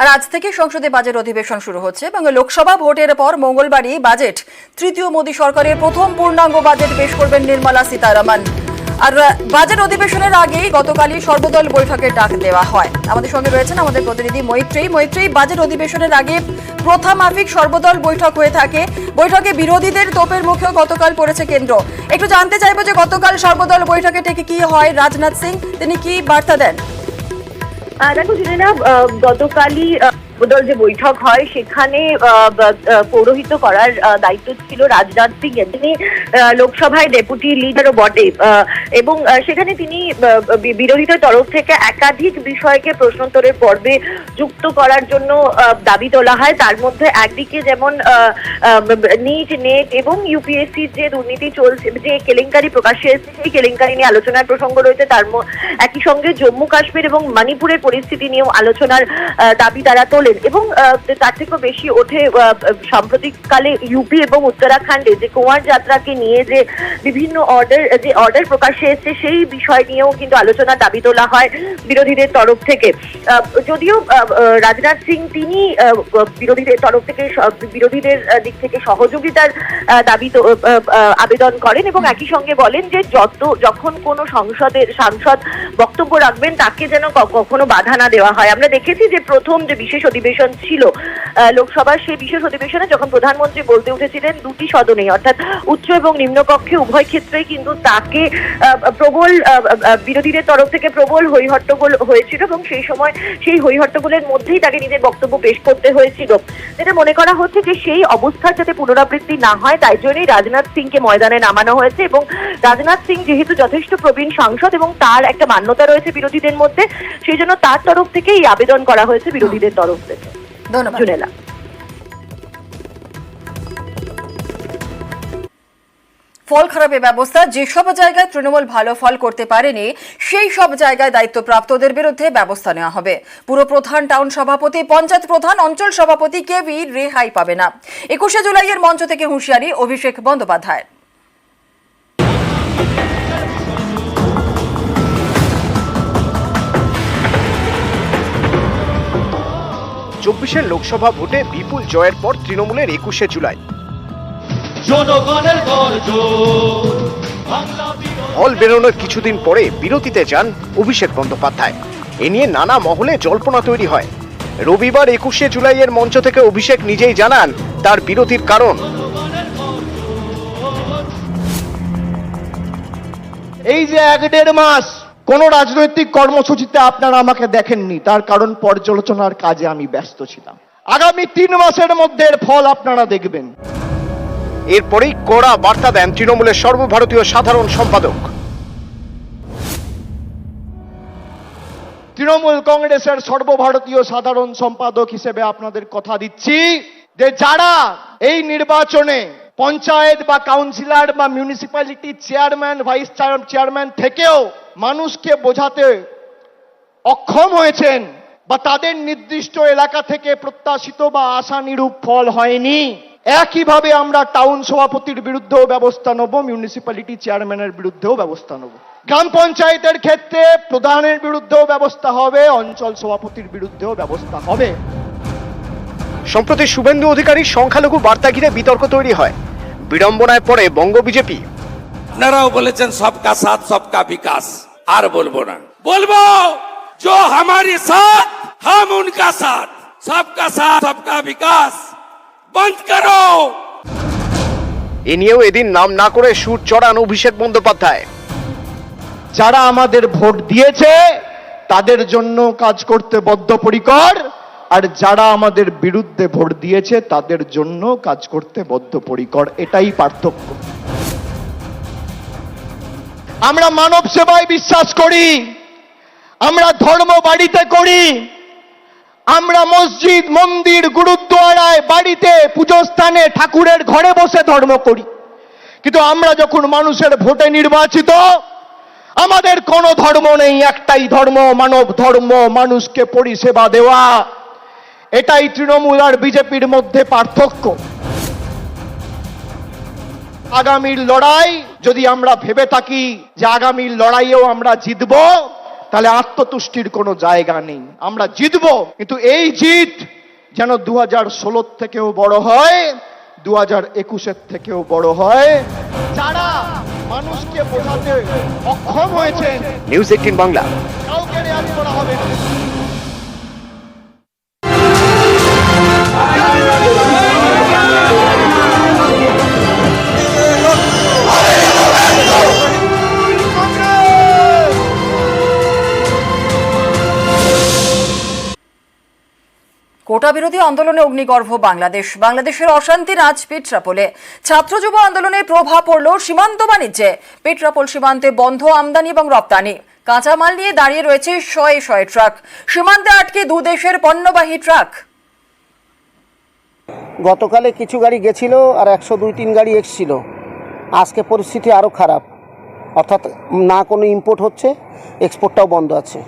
আর আজ থেকে সংসদে বাজেট অধিবেশন শুরু হচ্ছে। এবং লোকসভা ভোটের পর মঙ্গলবারই বাজেট। তৃতীয় মোদী সরকারের প্রথম পূর্ণাঙ্গ বাজেট পেশ করবেন নির্মলা সীতারামন। আর বাজেট অধিবেশনের আগেই গতকালই সর্বদল বৈঠকের ডাক দেওয়া হয়। আমাদের সঙ্গে রয়েছেন আমাদের প্রতিনিধি মৈত্রেয়ী মৈত্রেয়ী বাজেট অধিবেশনের আগে প্রথা মাফিক সর্বদল বৈঠক হয়ে থাকে। বৈঠকে বিরোধীদের তোপের মুখেও গতকাল পড়েছে কেন্দ্র। একটু জানতে চাইব যে গতকাল সর্বদল বৈঠকে থেকে কি হয়? রাজনাথ সিং, তিনি কি বার্তা দেন? দেখো জুলিনা গতকালই আহ, দল যে বৈঠক হয় সেখানে পৌরোহিত্য করার দায়িত্ব ছিল রাজনাথ সিং এর। তিনি লোকসভায় ডেপুটি লিডারও বটে। এবং সেখানে তিনি বিরোধীদের তরফ থেকে একাধিক বিষয়কে প্রশ্নোত্তরের পর্বে যুক্ত করার জন্য দাবি তোলা হয়। তার মধ্যে একদিকে যেমন নিট নেট এবং ইউপিএসসির যে দুর্নীতি চলছে যে কেলেঙ্কারি প্রকাশ্যে এসেছে সেই কেলেঙ্কারি নিয়ে আলোচনার প্রসঙ্গ রয়েছে। তার একই সঙ্গে জম্মু কাশ্মীর এবং মণিপুরের পরিস্থিতি নিয়েও আলোচনার দাবি তারা তোলেন এবং তার থেকেও বেশি ওঠে আহ, সাম্প্রতিককালে ইউপি এবং উত্তরাখণ্ডে যে কুমার যাত্রাকে নিয়ে যে বিভিন্ন অর্ডার যে অর্ডার প্রকাশ্যে এসেছে সেই বিষয় নিয়েও কিন্তু আলোচনার দাবি তোলা হয় বিরোধীদের তরফ থেকে। যদিও রাজনাথ সিং তিনি বিরোধীদের তরফ থেকে বিরোধীদের দিক থেকে সহযোগিতার দাবি আবেদন করেন এবং একই সঙ্গে বলেন যে যত যখন কোনো সংসদের সাংসদ বক্তব্য রাখবেন তাকে যেন কখনো বাধা না দেওয়া হয়। আমরা দেখেছি যে প্রথম যে বিশেষ অধিবেশন ছিল। লোকসভার সেই বিশেষ অধিবেশনে যখন প্রধানমন্ত্রী বলতে উঠেছিলেন, দুটি সদনেই, অর্থাৎ উচ্চ এবং নিম্নকক্ষে উভয় ক্ষেত্রেই কিন্তু তাকে প্রবল বিরোধীদের তরফ থেকে প্রবল হৈহট্টগোল হয়েছিল এবং সেই সময় সেই হৈহট্টগোলের মধ্যেই তাকে নিজের বক্তব্য পেশ করতে হয়েছিল। যেটা মনে করা হচ্ছে যে সেই অবস্থার যাতে পুনরাবৃত্তি না হয়, তাই জন্যই রাজনাথ সিংকে ময়দানে নামানো হয়েছে এবং রাজনাথ সিং যেহেতু যথেষ্ট প্রবীণ সাংসদ এবং তার একটা মান্যতা রয়েছে বিরোধীদের মধ্যে, সেই জন্য তার তরফ থেকে এই আবেদন করা হয়েছে বিরোধীদের তরফ। থেকে ধন্যবাদ জুনেলা ফল খারাপের ব্যবস্থা যেসব জায়গায় তৃণমূল ভালো ফল করতে পারেনি সেই সব জায়গায় দায়িত্বপ্রাপ্তদের বিরুদ্ধে ব্যবস্থা নেওয়া হবে। পুরো প্রধান টাউন সভাপতি পঞ্চায়েত প্রধান অঞ্চল সভাপতি কেবি রেহাই পাবে না। একুশে জুলাইয়ের মঞ্চ থেকে হুঁশিয়ারি অভিষেক বন্দ্যোপাধ্যায়। চব্বিশের লোকসভা ভোটে বিপুল জয়ের পর তৃণমূলের একুশে জুলাই। জনগণের ফল বেরোনোর কিছুদিন পরে বিরতিতে যান অভিষেক বন্দ্যোপাধ্যায়। এ নিয়ে নানা মহলে জল্পনা তৈরি হয়। রবিবার একুশে জুলাইয়ের মঞ্চ থেকে অভিষেক নিজেই জানান তার বিরতির কারণ। এই যে এক দেড় মাস কোন রাজনৈতিক কর্মসূচিতে আপনারা আমাকে দেখেননি তার কারণ পর্যালোচনার কাজে আমি ব্যস্ত ছিলাম। আগামী তিন মাসের মধ্যে এর ফল আপনারা দেখবেন। এরপরেই কড়া বার্তা দেন তৃণমূলের সর্বভারতীয় সাধারণ সম্পাদক। তৃণমূল কংগ্রেসের সর্বভারতীয় সাধারণ সম্পাদক হিসেবে আপনাদের কথা দিচ্ছি যে যারা এই নির্বাচনে পঞ্চায়েত বা কাউন্সিলর বা মিউনিসিপ্যালিটি চেয়ারম্যান ভাইস চেয়ারম্যান থেকেও মানুষকে বোঝাতে অক্ষম হয়েছেন বা তাদের নির্দিষ্ট এলাকা থেকে প্রত্যাশিত বা আশানুরূপ ফল হয়নি। একইভাবে আমরা টাউন সভাপতির বিরুদ্ধেও ব্যবস্থা নেব মিউনিসিপ্যালিটি চেয়ারম্যানের বিরুদ্ধেও ব্যবস্থা নেব। গ্রাম পঞ্চায়েতের ক্ষেত্রে প্রধানের বিরুদ্ধেও ব্যবস্থা হবে, অঞ্চল সভাপতির বিরুদ্ধেও ব্যবস্থা হবে। সম্প্রতি শুভেন্দু অধিকারীর সংখ্যালঘু বার্তা ঘিরে বিতর্ক তৈরি হয়। বিড়ম্বনায় পড়ে বঙ্গ বিজেপি আপনারাও বলেছেন সবকা সাথ সবকা বিকাশ আর বলবো না বলবো जो हमारे साथ हम उनका साथ सबका साथ सबका विकास बंद करो এ নিয়েও এদিন নাম না করে সুর চড়ান অভিষেক বন্দ্যোপাধ্যায় যারা আমাদের ভোট দিয়েছে তাদের জন্য কাজ করতে বদ্ধপরিকর আর যারা আমাদের বিরুদ্ধে ভোট দিয়েছে, তাদের জন্য কাজ করতে বদ্ধপরিকর। এটাই পার্থক্য। আমরা মানব সেবায় বিশ্বাস করি, আমরা ধর্ম বাড়িতে করি, আমরা মসজিদ, মন্দির, গুরুদ্বারায় বাড়িতে পুজোস্থানে ঠাকুরের ঘরে বসে ধর্ম করি। কিন্তু আমরা যখন মানুষের ভোটে নির্বাচিত, আমাদের কোনো ধর্ম নেই, একটাই ধর্ম, মানব ধর্ম, মানুষকে পরিষেবা দেওয়া। এটাই তৃণমূল আর বিজেপির মধ্যে পার্থক্য। আগামীর লড়াই যদি আমরা ভেবে থাকি যে আগামীর লড়াইয়েও আমরা জিতব তাহলে আত্মতুষ্টির কোনো জায়গা নেই। আমরা জিতবো কিন্তু এই জিত যেন দু হাজার ষোলোর থেকেও বড় হয় দু হাজার একুশের থেকেও বড় হয়। যারা মানুষকে বোঝাতে অক্ষম হয়েছেন নিউজ এইটিন বাংলা। কাউকে রেয়াজ করা হবে না। কোটা বিরোধী আন্দোলনে অগ্নিগর্ভ বাংলাদেশ। বাংলাদেশের অশান্তির আজ পেট্রাপোলে ছাত্র যুব আন্দোলনের প্রভাব পড়ল সীমান্ত বাণিজ্যে। পেট্রাপোল সীমান্তে বন্ধ আমদানি এবং রপ্তানি। কাঁচামাল নিয়ে দাঁড়িয়ে রয়েছে শয়ে শয়ে ট্রাক। সীমান্তে আটকে দু দেশের পণ্যবাহী ট্রাক। গতকালে কিছু গাড়ি গেছিল আর একশো দুই, তিন গাড়ি এসছিল। আজকে পরিস্থিতি আরও খারাপ। অর্থাৎ না কোনো ইম্পোর্ট হচ্ছে এক্সপোর্টটাও বন্ধ আছে।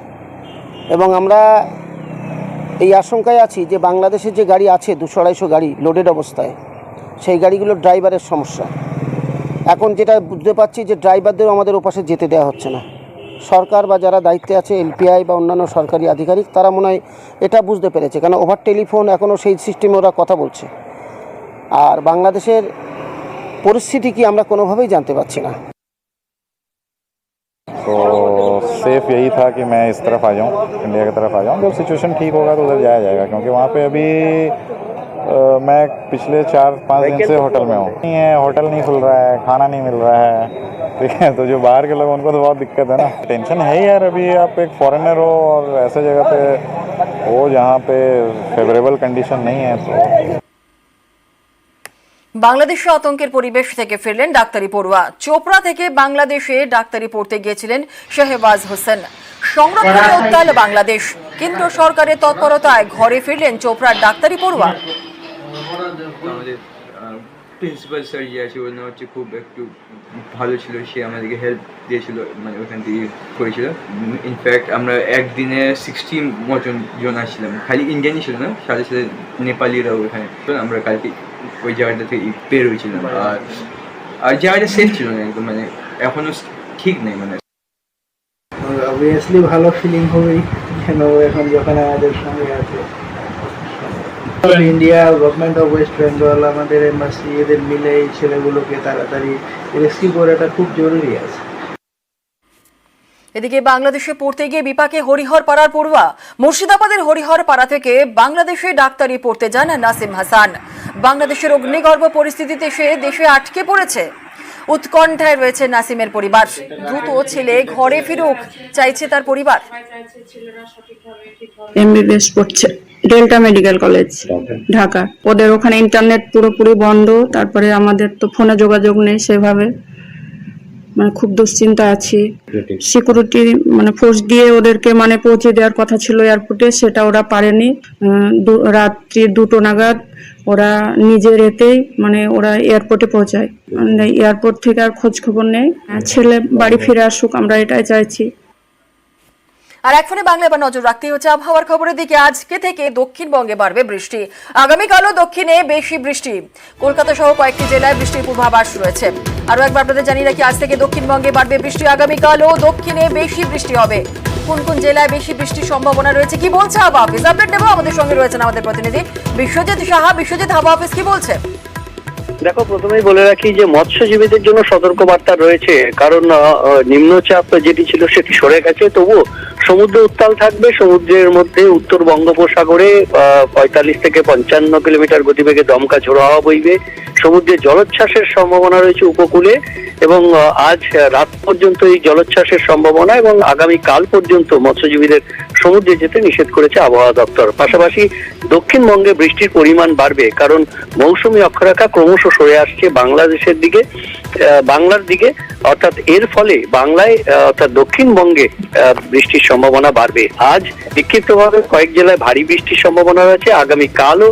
এবং আমরা এই আশঙ্কায় আছি যে বাংলাদেশে যে গাড়ি আছে, দুশো আড়াইশো গাড়ি লোডেড অবস্থায়, সেই গাড়িগুলোর ড্রাইভারের সমস্যা। এখন যেটা বুঝতে পারছি যে ড্রাইভারদেরও আমাদের ওপাশে যেতে দেওয়া হচ্ছে না। সরকার বা যারা দায়িত্বে আছে এলপিআই বা অন্যান্য সরকারি আধিকারিক তারা মনে হয় এটা বুঝতে পেরেছে কেন ওভার টেলিফোন এখনও সেই সিস্টেমে ওরা কথা বলছে আর বাংলাদেশের পরিস্থিতি কি আমরা কোনোভাবেই জানতে পারছি না तो सेफ यही था कि मैं इस तरफ आ जाऊं इंडिया की तरफ आ जाऊं जब सिचुएशन ठीक होगा तो उधर जाया जाएगा क्योंकि वहाँ पे अभी अ, मैं पिछले चार पाँच दिन से होटल में हूँ नहीं है होटल नहीं खुल रहा है खाना नहीं मिल रहा है ठीक है तो जो बाहर के लोग उनको तो बहुत दिक्कत है ना टेंशन है ही यार अभी आप एक फॉरेनर हो और ऐसे जगह पे हो जहाँ पे फेवरेबल कंडीशन नहीं है तो বাংলাদেশে আতঙ্কের পরিবেশ থেকে ফিরলেন ডাক্তারি পড়ুয়া চোপড়া থেকে বাংলাদেশে ডাক্তারি পড়তে গিয়েছিলেন শেহবাজ হোসেন সংরক্ষণে উত্তাল বাংলাদেশ কেন্দ্র সরকারের তৎপরতায় ঘরে ফিরলেন চোপড়ার ডাক্তারি পড়ুয়া আমাদের প্রিন্সিপাল স্যার যে আছে ওর নাম হচ্ছে খুব একটু ভালো ছিল সে আমাদেরকে হেল্প দিয়েছিল মানে ওখান থেকে করেছিল। ইনফ্যাক্ট আমরা একদিনে সিক্সটি মতন জন আসছিলাম। খালি ইন্ডিয়ানই ছিল না সাথে সাথে নেপালিরাও ওখানে আমরা কালকে ওই জায়গাটা থেকে বের হয়েছিলাম। আর আর জায়গাটা সেফ ছিল না একদম মানে এখনও ঠিক নেই মানে। অবভিয়াসলি ভালো ফিলিং হবেই কেন এখন যখন আমাদের সঙ্গে আছে। India government of West Bengal আমাদের এমবাসি এদের মিলে এই ছেলেগুলোকে তাড়াতাড়ি রেস্কিউ করাটা খুব জরুরি আছে। এদিকে বাংলাদেশে পড়তে গিয়ে বিপাকে হরিহর পাড়ার পড়ুয়া। মুর্শিদাবাদের হরিহর পাড়া থেকে বাংলাদেশে ডাক্তারি পড়তে যান নাসিম হাসান। বাংলাদেশের অগ্নিগর্ভ পরিস্থিতিতে সে দেশে আটকে পড়েছে। উৎকণ্ঠায় রয়েছে নাসিমের পরিবার। দ্রুত ছেলে ঘরে ফিরুক, চাইছে তার পরিবার। এমবিবিএস পড়ছে ডেল্টা মেডিকেল কলেজ ঢাকা। ওদের ওখানে ইন্টারনেট পুরোপুরি বন্ধ, তারপরে আমাদের তো ফোনে যোগাযোগ নেই সেভাবে। মানে খুব দুশ্চিন্তা আছি। সিকিউরিটি মানে ফোর্স দিয়ে ওদেরকে মানে পৌঁছে দেওয়ার কথা ছিল এয়ারপোর্টে সেটা ওরা পারেনি। রাত্রি দুটো নাগাদ ওরা নিজের এতেই মানে ওরা এয়ারপোর্টে পৌঁছায়। মানে এয়ারপোর্ট থেকে আর খোঁজ খবর নেই ছেলে বাড়ি ফিরে আসুক, আমরা এটাই চাইছি। আর এখনই বাংলা এবার নজর রাখতে হচ্ছে আবহাওয়ার খবরের দিকে। আজকে থেকে দক্ষিণবঙ্গে বাড়বে বৃষ্টি। আগামীকালও দক্ষিণে বেশি বৃষ্টি। কলকাতা সহ কয়েকটি জেলায় বৃষ্টির পূর্বাভাস রয়েছে। আরও একবার আপনাদের জানিয়ে রাখি, আজ থেকে দক্ষিণবঙ্গে বাড়বে বৃষ্টি। আগামীকালও দক্ষিণে বেশি বৃষ্টি হবে। কোন কোন জেলায় বেশি বৃষ্টির সম্ভাবনা রয়েছে? কি বলছে হাওয়া অফিস আপডেট নেব আমাদের সঙ্গে রয়েছেন আমাদের প্রতিনিধি বিশ্বজিৎ সাহা। বিশ্বজিৎ হাওয়া অফিস কি বলছে? দেখো, প্রথমেই বলে রাখি যে মৎস্যজীবীদের জন্য সতর্কবার্তা রয়েছে। কারণ নিম্নচাপ যেটি ছিল সেটি সরে গেছে। তবুও সমুদ্র উত্তাল থাকবে। সমুদ্রের মধ্যে উত্তর বঙ্গোপসাগরে পঁয়তাল্লিশ থেকে পঞ্চান্ন কিলোমিটার গতিবেগে দমকা ঝোড়ো হাওয়া বইবে। সমুদ্রে জলোচ্ছ্বাসের সম্ভাবনা রয়েছে উপকূলে এবং আজ রাত পর্যন্ত এই জলোচ্ছ্বাসের সম্ভাবনা এবং আগামী কাল পর্যন্ত মৎস্যজীবীদের সমুদ্রে যেতে নিষেধ করেছে আবহাওয়া দপ্তর। পাশাপাশি দক্ষিণবঙ্গে বৃষ্টির পরিমাণ বাড়বে কারণ মৌসুমী অক্ষরেখা ক্রমশ সরে আসছে বাংলাদেশের দিকে বাংলার দিকে। অর্থাৎ এর ফলে বাংলায় অর্থাৎ দক্ষিণবঙ্গে বৃষ্টির সম্ভাবনা বাড়বে। আজ বিক্ষিপ্তভাবে কয়েক জেলায় ভারী বৃষ্টির সম্ভাবনা রয়েছে। আগামী কালও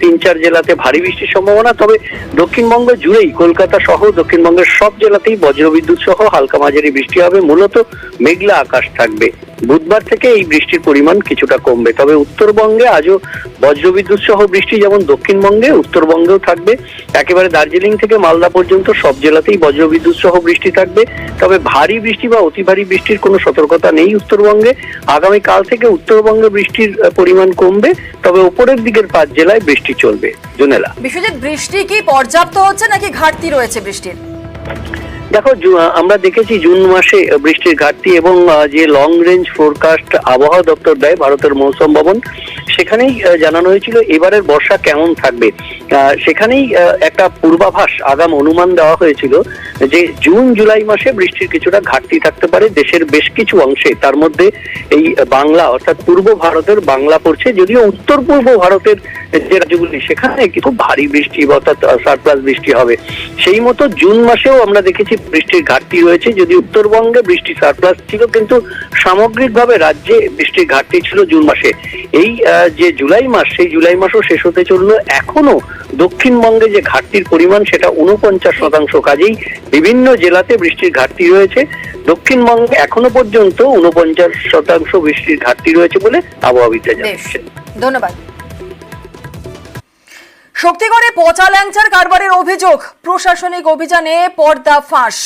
তিন চার জেলাতে ভারী বৃষ্টির সম্ভাবনা, তবে দক্ষিণবঙ্গ জুড়েই কলকাতা সহ দক্ষিণবঙ্গের সব জেলাতেই বজ্রবিদ্যুৎ সহ হালকা মাঝারি বৃষ্টি হবে। মূলত মেঘলা আকাশ থাকবে। বুধবার থেকে এই বৃষ্টির পরিমাণ কিছুটা কমবে। তবে উত্তরবঙ্গে আজও বজ্রবিদ্যুৎ সহ বৃষ্টি যেমন দক্ষিণবঙ্গে, উত্তরবঙ্গেও থাকবে। একেবারে দার্জিলিং থেকে মালদা পর্যন্ত সব জেলাতেই বজ্রবিদ্যুৎ সহ বৃষ্টি থাকবে। তবে ভারী বৃষ্টি বা অতি ভারী বৃষ্টির কোনো সতর্কতা নেই উত্তরবঙ্গে। আগামী কাল থেকে উত্তরবঙ্গে বৃষ্টির পরিমাণ কমবে। তবে উপরের দিকের পাঁচ জেলায় বৃষ্টি চলবে। জুনেলা। বিশ্বজিৎ, বৃষ্টি কি পর্যাপ্ত হচ্ছে নাকি ঘাটতি রয়েছে বৃষ্টির? দেখো আমরা দেখেছি জুন মাসে বৃষ্টির ঘাটতি এবং যে লং রেঞ্জ ফোরকাস্ট আবহাওয়া দপ্তর দেয়, ভারতের মৌসুম ভবন, সেখানেই জানানো হয়েছিল এবারের বর্ষা কেমন থাকবে। সেখানেই একটা পূর্বাভাস, আগাম অনুমান দেওয়া হয়েছিল যে জুন, জুলাই মাসে বৃষ্টির কিছুটা ঘাটতি থাকতে পারে দেশের বেশ কিছু অংশে। তার মধ্যে এই বাংলা, অর্থাৎ পূর্ব ভারতের বাংলা পড়ছে, যদিও উত্তর পূর্ব ভারতের যে রাজ্যগুলি সেখানে কিন্তু ভারী বৃষ্টি অর্থাৎ সারপ্লাস বৃষ্টি হবে। সেই মতো জুন মাসেও আমরা দেখেছি বৃষ্টির ঘাটতি রয়েছে যদি উত্তরবঙ্গে বৃষ্টি সারপ্লাস ছিল কিন্তু সামগ্রিকভাবে রাজ্যে বৃষ্টির ঘাটতি ছিল জুন মাসে। এই যে জুলাই মাস সেই জুলাই মাসও শেষ হতে চলল। এখনও দক্ষিণবঙ্গে যে ঘাটতির পরিমাণ সেটা উনপঞ্চাশ শতাংশ কাজেই বিভিন্ন জেলাতে বৃষ্টির ঘাটতি রয়েছে। দক্ষিণবঙ্গে এখনও পর্যন্ত উনপঞ্চাশ শতাংশ বৃষ্টির ঘাটতি রয়েছে বলে আবহাওয়াবিদরা বেশ জানাচ্ছেন ধন্যবাদ। শক্তিগড়ে পচা ল্যাংচার কারবারের অভিযোগ। প্রশাসনিক অভিযানে পর্দা ফাঁস।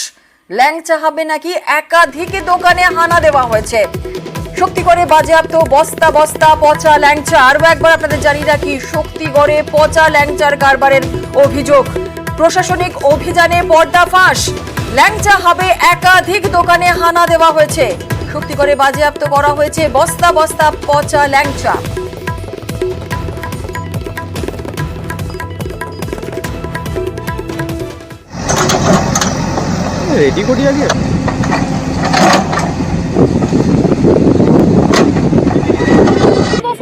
ল্যাংচা হবে নাকি একাধিক দোকানে হানা দেওয়া হয়েছে? শক্তিগড়ে বাজেয়াপ্ত বস্তা বস্তা পচা ল্যাংচা। আরও একবার আপনাদের জানিয়ে রাখি, শক্তিগড়ে পচা ল্যাংচার কারবারের অভিযোগ। প্রশাসনিক অভিযানে পর্দা ফাঁস। ল্যাংচা হবে একাধিক দোকানে হানা দেওয়া হয়েছে। শক্তিগড়ে বাজেয়াপ্ত করা হয়েছে বস্তা বস্তা পচা ল্যাংচা। রেডি করি আগে?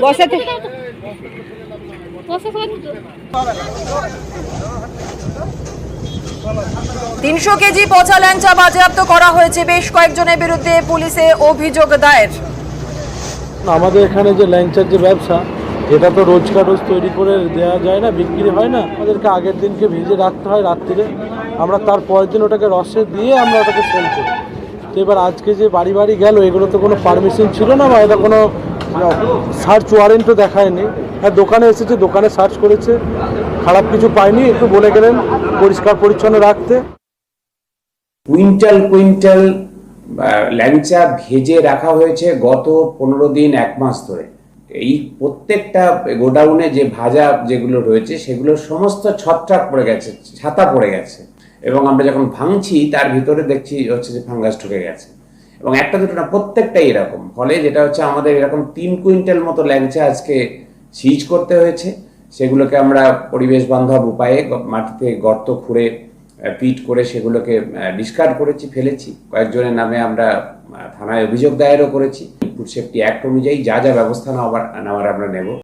বসাতে তিনশো কেজি পচা ল্যাংচা বাজেয়াপ্ত করা হয়েছে বেশ কয়েকজনের বিরুদ্ধে পুলিশে অভিযোগ দায়ের। আমাদের এখানে যে ল্যাংচার যে ব্যবসা এটা তো রোজকার রোজ তৈরি করে দেওয়া যায় না বিক্রি হয় না। আমাদেরকে আগের দিনকে ভিজে রাখতে হয় রাত্রিরে। আমরা তার পরের দিন ওটাকে রসে দিয়ে আমরা ওটাকে সেল করি। তো এবার আজকে যে বাড়ি বাড়ি গেল এগুলো তো কোনো পারমিশন ছিল না বা এটা কোনো সার্চ ওয়ারেন্টও দেখায়নি। হ্যাঁ দোকানে এসেছে, দোকানে সার্চ করেছে। খারাপ কিছু পায়নি, একটু বলে গেলেন, পরিষ্কার পরিচ্ছন্ন রাখতে। কুইন্টাল কুইন্টাল ল্যাংচা ভেজে রাখা হয়েছে গত পনেরো দিন, এক মাস ধরে। এই প্রত্যেকটা গোডাউনে যে ভাজা যেগুলো রয়েছে, সেগুলো সমস্ত ছত্রাক পড়ে গেছে, ছাতা পড়ে গেছে। এবং আমরা যখন ভাঙছি, তার ভিতরে দেখছি হচ্ছে যে ফাঙ্গাস ঢুকে গেছে। এবং একটা দুটো না, প্রত্যেকটাই এরকম। ফলে যেটা হচ্ছে আমাদের এরকম তিন কুইন্টাল মতো ল্যাংচা আজকে সিজ করতে হয়েছে। সেগুলোকে আমরা পরিবেশ বান্ধব উপায়ে মাটিতে গর্ত খুঁড়ে পিট করে সেগুলোকে ডিসকার্ড করেছি, ফেলেছি। কয়েকজনের নামে আমরা থানায় অভিযোগ দায়েরও করেছি। ফুড সেফটি অ্যাক্ট অনুযায়ী যা যা ব্যবস্থা নেওয়ার আমরা নেব।